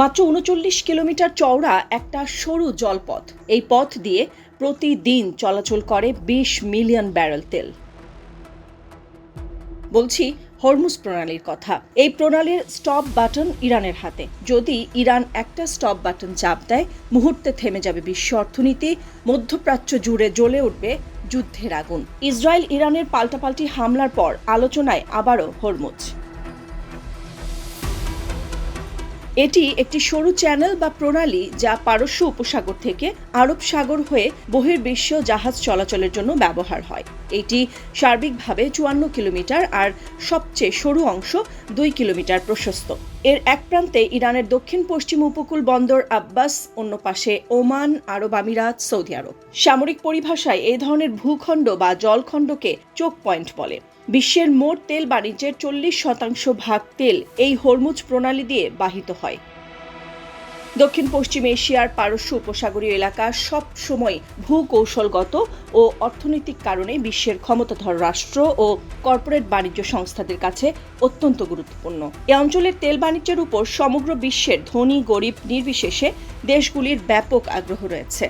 মাত্র উনচল্লিশ কিলোমিটার চওড়া একটা সরু জলপথ। এই পথ দিয়ে প্রতিদিন চলাচল করে বিশ মিলিয়ন ব্যারেল তেল। বলছি হরমুজ প্রণালীর কথা। এই প্রণালীর স্টপ বাটন ইরানের হাতে। যদি ইরান একটা স্টপ বাটন চাপ দেয়, মুহূর্তে থেমে যাবে বিশ্ব অর্থনীতি, মধ্যপ্রাচ্য জুড়ে জ্বলে উঠবে যুদ্ধের আগুন। ইসরায়েল ইরানের পাল্টাপাল্টি হামলার পর আলোচনায় আবারও হরমুজ। এটি একটি সরু চ্যানেল বা প্রণালী যা পারস্য উপসাগর থেকে আরব সাগর হয়ে বহির্বিশ্ব জাহাজ চলাচলের জন্য ব্যবহার হয়। এটি সার্বিকভাবে চুয়ান্ন কিলোমিটার আর সবচেয়ে সরু অংশ দুই কিলোমিটার প্রশস্ত। এর এক প্রান্তে ইরানের দক্ষিণ পশ্চিম উপকূল বন্দর আব্বাস, অন্য পাশে ওমান, আরব আমিরাত, সৌদি আরব। সামরিক পরিভাষায় এই ধরনের ভূখণ্ড বা জলখণ্ডকে চোখ পয়েন্ট বলে। বিশ্বের মোট তেল বাণিজ্যের চল্লিশ শতাংশ ভাগ তেল এই হরমুজ প্রণালী দিয়ে বাহিত হয়। দক্ষিণ পশ্চিম এশিয়ার পারস্য উপসাগরীয় এলাকা সব সময় ভূকৌশলগত ও অর্থনৈতিক কারণে বিশ্বের ক্ষমতাধর রাষ্ট্র ও কর্পোরেট বাণিজ্য সংস্থাদের কাছে অত্যন্ত গুরুত্বপূর্ণ। এ অঞ্চলের তেল বাণিজ্যের উপর সমগ্র বিশ্বের ধনী, গরিব, নির্বিশেষে দেশগুলির ব্যাপক আগ্রহ রয়েছে।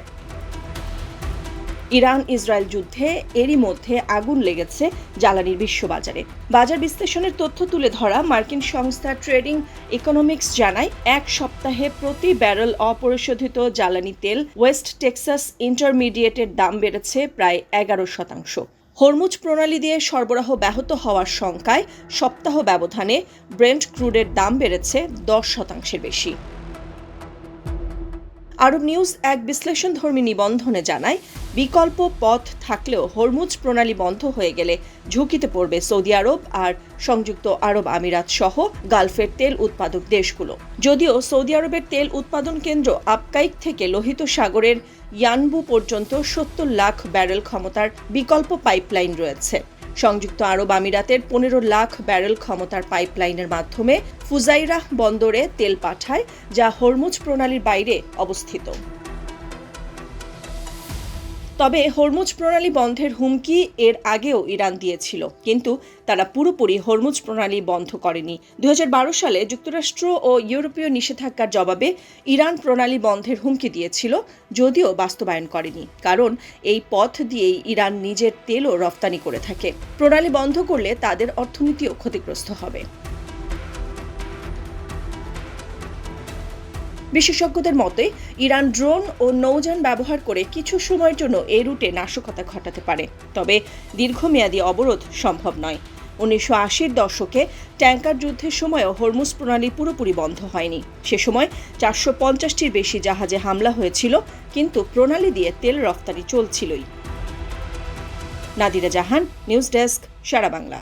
ইরান ইসরায়েল যুদ্ধে এরই মধ্যে আগুন লেগেছে জ্বালানির বিশ্ববাজারে। বাজার বিশ্লেষণের তথ্য তুলে ধরা মার্কিন সংস্থা ট্রেডিং ইকোনমিক্স জানায়, এক সপ্তাহে প্রতি ব্যারেল অপরিশোধিত জ্বালানি তেল ওয়েস্ট টেক্সাস ইন্টারমিডিয়েটের দাম বেড়েছে প্রায় এগারো শতাংশ। হরমুজ প্রণালী দিয়ে সরবরাহ ব্যাহত হওয়ার শঙ্কায় সপ্তাহ ব্যবধানে ব্রেন্ট ক্রুডের দাম বেড়েছে দশ শতাংশের বেশি। আরব নিউজ এক বিশ্লেষণধর্মী নিবন্ধনে জানায়, বিকল্প পথ থাকলেও হরমুজ প্রণালী বন্ধ হয়ে গেলে ঝুঁকিতে পড়বে সৌদি আরব আর সংযুক্ত আরব আমিরাত সহ গালফের তেল উৎপাদক দেশগুলো। যদিও সৌদি আরবের তেল উৎপাদন কেন্দ্র আপকাইক থেকে লোহিত সাগরের ইয়ানবু পর্যন্ত সত্তর লাখ ব্যারেল ক্ষমতার বিকল্প পাইপলাইন রয়েছে। সংযুক্ত আরব আমিরাতের পনেরো লাখ ব্যারেল ক্ষমতার পাইপলাইনের মাধ্যমে ফুজাইরাহ বন্দরে তেল পাঠায়, যা হরমুজ প্রণালীর বাইরে অবস্থিত। তবে হরমুজ প্রণালী বন্ধের হুমকি এর আগেও ইরান দিয়েছিল। কিন্তু তারা পুরোপুরি হরমুজ প্রণালী বন্ধ করেনি। দুই হাজার বারো সালে যুক্তরাষ্ট্র ও ইউরোপীয় নিষেধাজ্ঞার জবাবে ইরান প্রণালী বন্ধের হুমকি দিয়েছিল, যদিও বাস্তবায়ন করেনি। কারণ এই পথ দিয়েই ইরান নিজের তেলও রপ্তানি করে থাকে। প্রণালী বন্ধ করলে তাদের অর্থনীতিও ক্ষতিগ্রস্ত হবে। বিশেষজ্ঞদের মতে, ইরান ড্রোন ও নৌযান ব্যবহার করে কিছু সময়ের জন্য এ রুটে নাশকতা ঘটাতে পারে। তবে দীর্ঘমেয়াদী অবরোধ সম্ভব নয়। উনিশশো আশির দশকে ট্যাঙ্কার যুদ্ধের সময়ও হরমুজ প্রণালী পুরোপুরি বন্ধ হয়নি। সে সময় চারশো পঞ্চাশটির বেশি জাহাজে হামলা হয়েছিল, কিন্তু প্রণালী দিয়ে তেল রফতানি চলছিলই। Nadira Jahan, news desk, Sara Bangla.